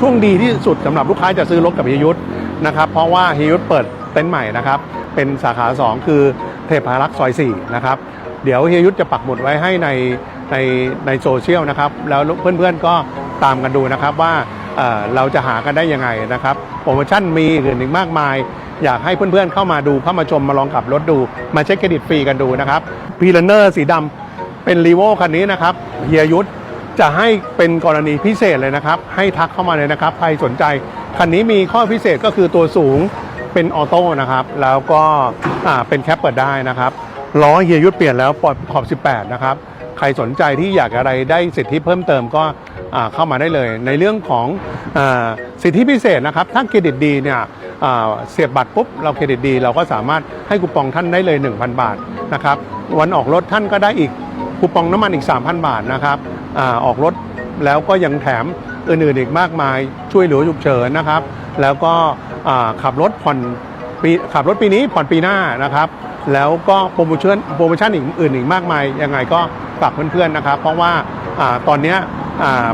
ช่วงดีที่สุดสำหรับลูกค้าจะซื้อรถกับเฮียยุทธนะครับเพราะว่าเฮียยุทธเปิดเต็นท์ใหม่นะครับเป็นสาขา 2 คือเทพารักษ์ซอย4นะครับเดี๋ยวเฮียยุทธจะปักหมุดไว้ให้ในในในโซเชียลนะครับแล้วเพื่อนๆก็ตามกันดูนะครับว่าเเราจะหากันได้ยังไงนะครับโปรโมชั่นมีอื่นอีกมากมาย อยากให้เพื่อนๆเข้ามาดูเข้ามาชมมาลองขับรถดู มาเช็คเครดิตฟรีกันดูนะครับพีเลเนอร์สีดำเป็นรีโวคันนี้นะครับเฮียยุทธ จะให้เป็นกรณีพิเศษเลยนะครับ ให้ทักเข้ามาเลยนะครับ ใครสนใจ คันนี้มีข้อพิเศษก็คือตัวสูงเป็นออโต้นะครับ แล้วก็เป็นแคปเปิดได้นะครับล้อเฮียยุทธเปลี่ยนแล้วปลอดขอบ 18 นะครับ ใครสนใจที่อยากอะไรได้สิทธิเพิ่มเติมก็เข้ามาได้เลย ในเรื่องของอสิทธิพิเศษนะครับ ถ้าเครดิตดีเนี่ยเสียบบัตรปุ๊บเราเครดิตดี เราก็สามารถให้คูปองท่านได้เลย 1,000 บาทนะครับ วันออกรถท่านก็ได้อีก คูปองน้ำมันอีก 3,000 บาทนะครับอาออกรถแล้วก็ยังแถมอื่นๆอีกมากมายช่วยเหลือฉุกเฉินนะครับ แล้วก็อ่าขับรถผ่อนปีขับรถปีนี้ผ่อนปีหน้านะครับ แล้วก็โปรโมชั่นโปรโมชั่นอีกอื่นอีกมากมายยังไงก็ฝากเพื่อนๆนะครับ เพราะว่าอาตอนเนี้ยอ่า